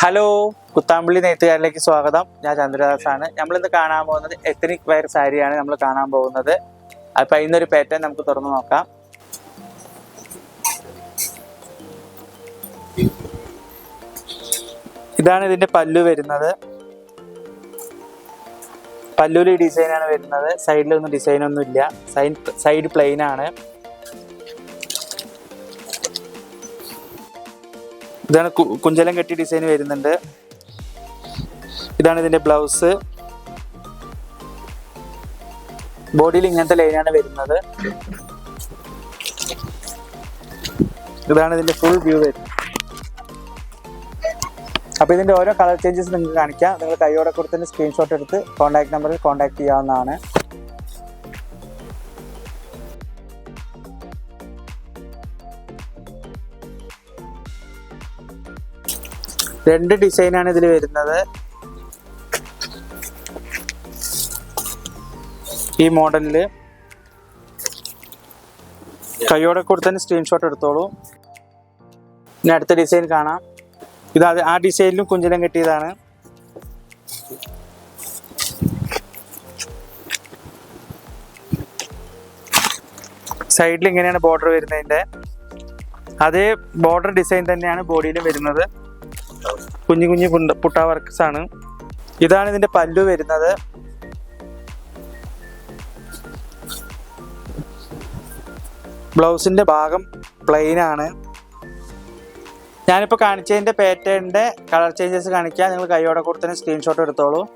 Hello Kuthampully നെയ്ത്തുകാരിലേക്ക് സ്വാഗതം. ഞാൻ ചന്ദ്രദാസ് ആണ് നമ്മൾ ഇന്ന് കാണാൻ പോകുന്നത് എത്തനിക് വയർ സാരിയാണ് നമ്മൾ കാണാൻ പോകുന്നത്. അപ്പൊ ഇന്നൊരു പാറ്റേൺ നമുക്ക് തുറന്നു നോക്കാം. ഇതാണ് ഇതിന്റെ പല്ലു വരുന്നത്. പല്ലുവിൽ ഡിസൈനാണ് വരുന്നത്. സൈഡിലൊന്നും ഡിസൈൻ ഒന്നും ഇല്ല സൈഡ് പ്ലെയിൻ ആണ്. ഇതാണ് കുഞ്ചലം കെട്ടി ഡിസൈൻ വരുന്നുണ്ട്. ഇതാണ് ഇതിന്റെ ബ്ലൗസ്. ബോഡിയിൽ ഇങ്ങനത്തെ ലൈനാണ് വരുന്നത്. ഇതാണ് ഇതിന്റെ ഫുൾ വ്യൂ വരുന്നത്. അപ്പൊ ഇതിന്റെ ഓരോ കളർ ചേഞ്ചസ് നിങ്ങൾക്ക് കാണിക്കാം. നിങ്ങൾ കൈയോടെ കൊടുത്തതിന്റെ സ്ക്രീൻഷോട്ട് എടുത്ത് കോൺടാക്ട് നമ്പറിൽ കോൺടാക്ട് ചെയ്യാവുന്നതാണ്. രണ്ട് ഡിസൈനാണ് ഇതിൽ വരുന്നത്. ഈ മോഡലിൽ. കൈയോടെ കൊടുത്തതിന് സ്ക്രീൻഷോട്ട് എടുത്തോളൂ. ഇനി അടുത്ത ഡിസൈൻ കാണാം. ഇത് അത് ആ ഡിസൈനിലും കുഞ്ചലം കിട്ടിയതാണ്. സൈഡിൽ ഇങ്ങനെയാണ് ബോർഡർ വരുന്നതിന്റെ അതേ ബോർഡർ ഡിസൈൻ തന്നെയാണ് ബോഡിയിലും വരുന്നത്. കുഞ്ഞു കുഞ്ഞു പുണ്ട പുട്ട വർക്ക്സ് ആണ്. ഇതാണ് ഇതിന്റെ പല്ലു വരുന്നത്. ബ്ലൗസിന്റെ ഭാഗം പ്ലെയിൻ ആണ്. ഞാനിപ്പോൾ കാണിച്ചതിന്റെ പാറ്റേണിന്റെ കളർ ചേഞ്ചസ് കാണിക്കാം. നിങ്ങൾ കൈയോടെ കൂടെ തന്നെ സ്ക്രീൻഷോട്ട് എടുത്തോളൂ.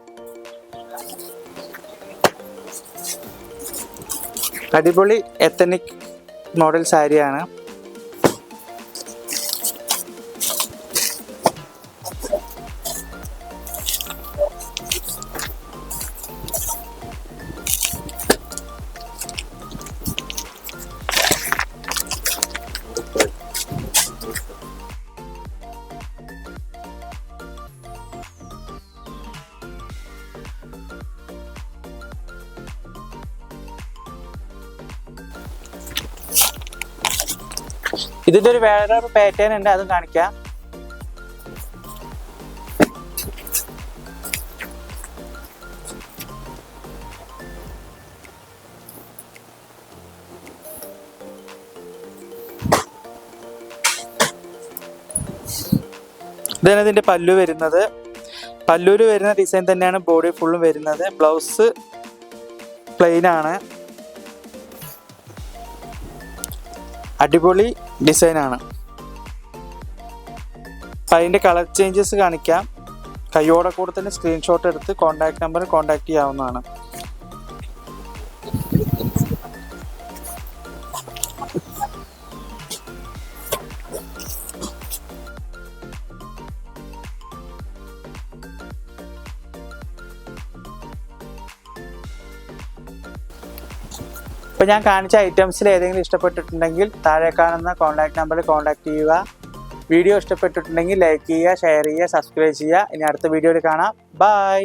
അടിപൊളി എത്തനിക് മോഡൽ സാരിയാണ് ഇതിന്റെ ഒരു വേറൊരു പാറ്റേൺ ഉണ്ട് അതും കാണിക്കാം. ഇതാണ് ഇതിന്റെ പല്ലു വരുന്നത്. പല്ലൂര് വരുന്ന ഡിസൈൻ തന്നെയാണ് ബോഡി ഫുള്ളും വരുന്നത്. ബ്ലൗസ് പ്ലെയിൻ ആണ്. അടിപൊളി ഡിസൈനാണ് അപ്പം അതിന്റെ കളർ ചേഞ്ചസ് കാണിക്കാം. കയ്യോടെ കൂടെ തന്നെ സ്ക്രീൻഷോട്ട് എടുത്ത് കോൺടാക്ട് നമ്പർ കോൺടാക്ട് ചെയ്യാവുന്നതാണ്. ഇപ്പോൾ ഞാൻ കാണിച്ച ഐറ്റംസിൽ ഏതെങ്കിലും ഇഷ്ടപ്പെട്ടിട്ടുണ്ടെങ്കിൽ താഴെ കാണുന്ന കോൺടാക്ട് നമ്പറിൽ കോൺടാക്ട് ചെയ്യുക. വീഡിയോ ഇഷ്ടപ്പെട്ടിട്ടുണ്ടെങ്കിൽ ലൈക്ക് ചെയ്യുക ഷെയർ ചെയ്യുക സബ്സ്ക്രൈബ് ചെയ്യുക. ഇനി അടുത്ത വീഡിയോയിൽ കാണാം. ബൈ